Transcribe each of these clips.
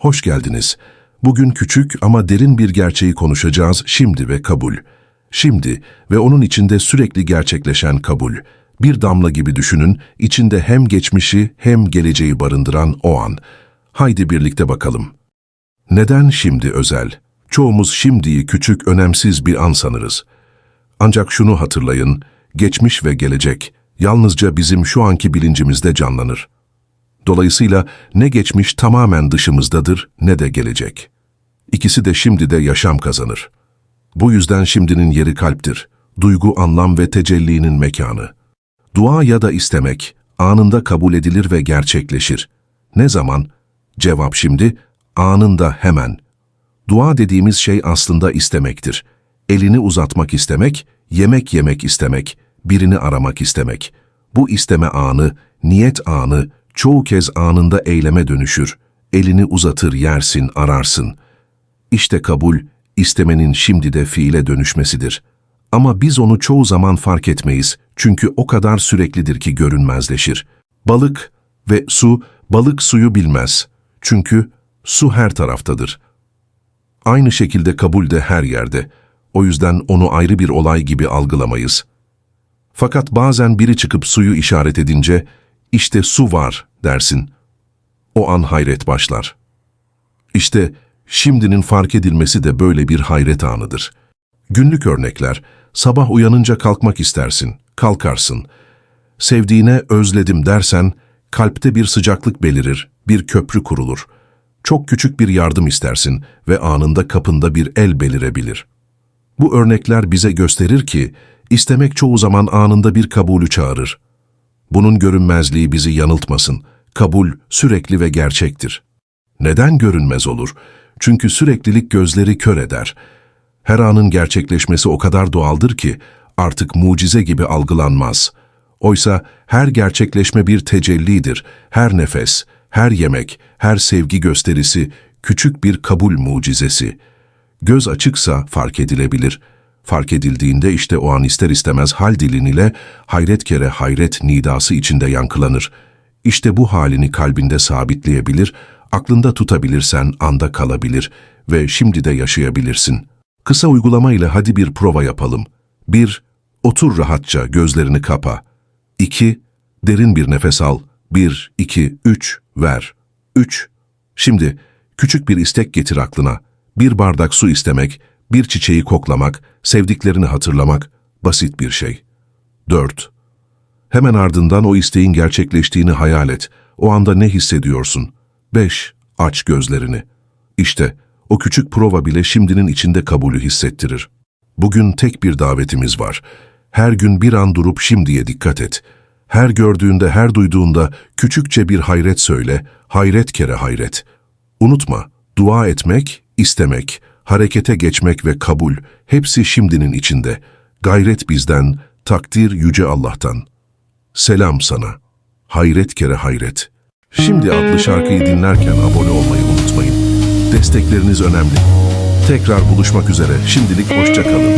hoş geldiniz. Bugün küçük ama derin bir gerçeği konuşacağız şimdi ve kabul. Şimdi ve onun içinde sürekli gerçekleşen kabul. Bir damla gibi düşünün, içinde hem geçmişi hem geleceği barındıran o an. Haydi birlikte bakalım. Neden şimdi özel? Çoğumuz şimdiyi küçük, önemsiz bir an sanırız. Ancak şunu hatırlayın, geçmiş ve gelecek yalnızca bizim şu anki bilincimizde canlanır. Dolayısıyla ne geçmiş tamamen dışımızdadır ne de gelecek. İkisi de şimdi de yaşam kazanır. Bu yüzden şimdinin yeri kalptir. Duygu, anlam ve tecellinin mekanı. Dua ya da istemek anında kabul edilir ve gerçekleşir. Ne zaman? Cevap şimdi, anında hemen. Dua dediğimiz şey aslında istemektir. Elini uzatmak istemek, yemek yemek istemek, birini aramak istemek. Bu isteme anı, niyet anı, çoğu kez anında eyleme dönüşür. Elini uzatır yersin, ararsın. İşte kabul, istemenin şimdi de fiile dönüşmesidir. Ama biz onu çoğu zaman fark etmeyiz çünkü o kadar süreklidir ki görünmezleşir. Balık ve su, balık suyu bilmez. Çünkü su her taraftadır. Aynı şekilde kabul de her yerde. O yüzden onu ayrı bir olay gibi algılamayız. Fakat bazen biri çıkıp suyu işaret edince, işte su var dersin. O an hayret başlar. İşte şimdinin fark edilmesi de böyle bir hayret anıdır. Günlük örnekler, sabah uyanınca kalkmak istersin, kalkarsın. Sevdiğine özledim dersen, kalpte bir sıcaklık belirir, bir köprü kurulur. Çok küçük bir yardım istersin ve anında kapında bir el belirebilir. Bu örnekler bize gösterir ki, istemek çoğu zaman anında bir kabulü çağırır. Bunun görünmezliği bizi yanıltmasın. Kabul sürekli ve gerçektir. Neden görünmez olur? Çünkü süreklilik gözleri kör eder. Her anın gerçekleşmesi o kadar doğaldır ki artık mucize gibi algılanmaz. Oysa her gerçekleşme bir tecellidir. Her nefes, her yemek, her sevgi gösterisi küçük bir kabul mucizesi. Göz açıksa fark edilebilir. Fark edildiğinde işte o an ister istemez hal dilin ile hayret kere hayret nidası içinde yankılanır. İşte bu halini kalbinde sabitleyebilir, aklında tutabilirsen anda kalabilir ve şimdi de yaşayabilirsin. Kısa uygulama ile hadi bir prova yapalım. 1. Otur rahatça, gözlerini kapa. 2. Derin bir nefes al. 1, 2, 3, ver. 3. Şimdi küçük bir istek getir aklına. Bir bardak su istemek, bir çiçeği koklamak, sevdiklerini hatırlamak basit bir şey. 4. Hemen ardından o isteğin gerçekleştiğini hayal et. O anda ne hissediyorsun? 5. Aç gözlerini. İşte o küçük prova bile şimdinin içinde kabulü hissettirir. Bugün tek bir davetimiz var. Her gün bir an durup şimdiye dikkat et. Her gördüğünde, her duyduğunda küçükçe bir hayret söyle, hayret kere hayret. Unutma, dua etmek, istemek, harekete geçmek ve kabul hepsi şimdinin içinde. Gayret bizden, takdir yüce Allah'tan. Selam sana. Hayret kere hayret. Şimdi adlı şarkıyı dinlerken abone olmayı unutmayın. Destekleriniz önemli. Tekrar buluşmak üzere. Şimdilik hoşça kalın.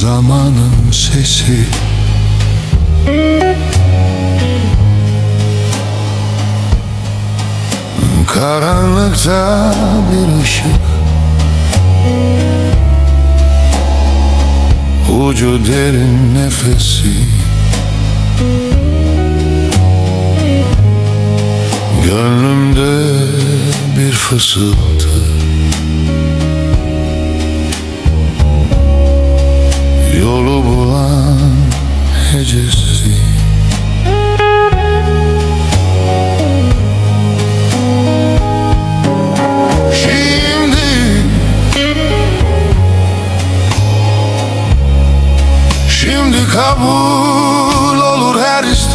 Zamanın sesi. Karanlıkta bir ışık. Ucu derin nefesi. Gönlümde bir fısıltı Şimdi kabul olur her istek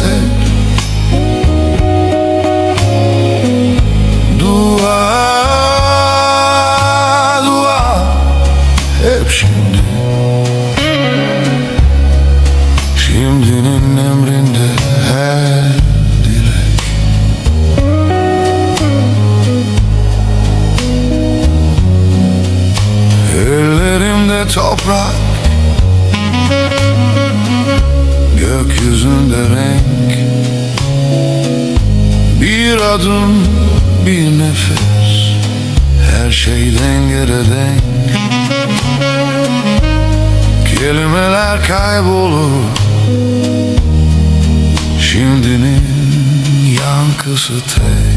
adım bir nefes Her şey dengede denk Kelimeler kaybolur Şimdinin yankısı tek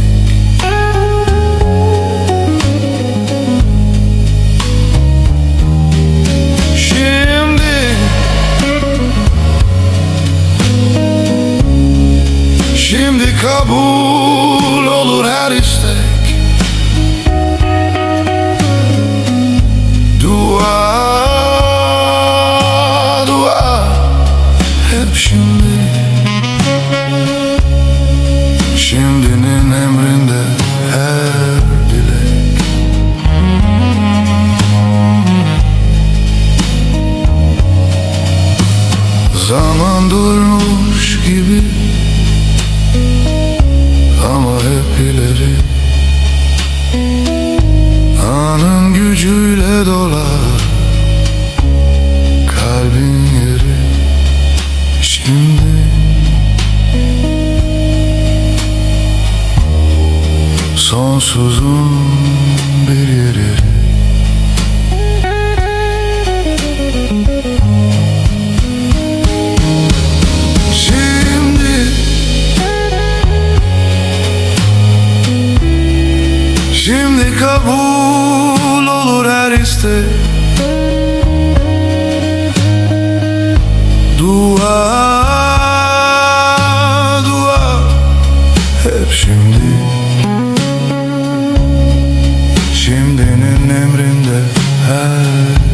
durmuş gibi. Ama hep ileri. Anın gücüyle dolar. Kalbin yeri. Şimdi Sonsuzun Şimdinin emrinde her